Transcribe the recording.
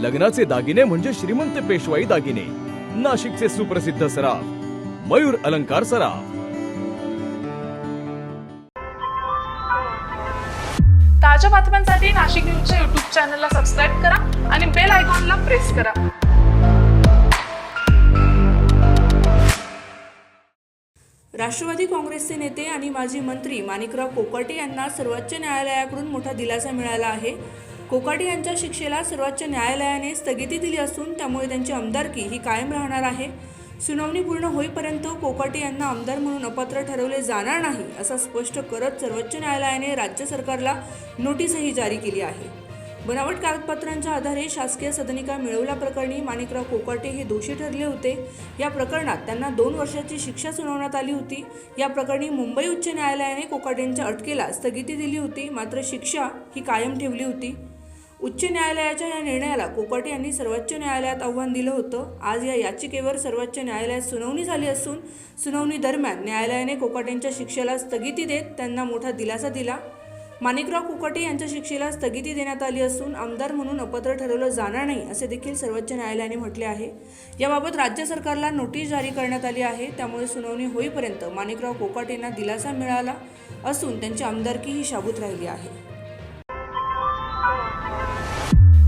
लग्नाचे दागिने म्हणजे श्रीमंत पेशवाई दागिने. नाशिकचे सुप्रसिद्ध सराफ मयूर अलंकार सराफ. ताज्या बातम्यांसाठी नाशिक न्यूजच्या युट्यूब चॅनलला सबस्क्राईब करा आणि बेल आयकॉनला प्रेस करा. राष्ट्रवादी काँग्रेसचे नेते आणि माजी मंत्री माणिकराव कोकाटे यांना सर्वोच्च न्यायालयाकडून मोठा दिलासा मिळाला आहे. कोकाटे यांच्या शिक्षेला सर्वोच्च न्यायालयाने स्थगिती दिली असून त्यामुळे त्यांची आमदारकी ही कायम राहणार आहे. सुनावणी पूर्ण होईपर्यंत कोकाटे यांना आमदार म्हणून अपात्र ठरवले जाणार नाही असा स्पष्ट करत सर्वोच्च न्यायालयाने राज्य सरकारला नोटीसही जारी केली आहे. बनावट कागदपत्रांच्या आधारे शासकीय सदनिका मिळवल्याप्रकरणी माणिकराव कोकाटे हे दोषी ठरले होते. या प्रकरणात त्यांना दोन वर्षाची शिक्षा सुनावण्यात आली होती. या प्रकरणी मुंबई उच्च न्यायालयाने कोकाटेंच्या अटकेला स्थगिती दिली होती. मात्र शिक्षा ही कायम ठेवली होती. उच्च न्यायालयाच्या या निर्णयाला कोकाटे यांनी सर्वोच्च न्यायालयात आव्हान दिलं होतं. आज या याचिकेवर सर्वोच्च न्यायालयात सुनावणी झाली असून सुनावणी दरम्यान न्यायालयाने कोकाटेंच्या शिक्षेला स्थगिती देत त्यांना मोठा दिलासा दिला. माणिकराव कोकाटे यांच्या शिक्षेला स्थगिती देण्यात आली असून आमदार म्हणून अपात्र ठरवलं जाणार नाही असे देखील सर्वोच्च न्यायालयाने म्हटले आहे. याबाबत राज्य सरकारला नोटीस जारी करण्यात आली आहे. त्यामुळे सुनावणी होईपर्यंत माणिकराव कोकाटेंना दिलासा मिळाला असून त्यांची आमदारकी ही शाबूत राहिली आहे.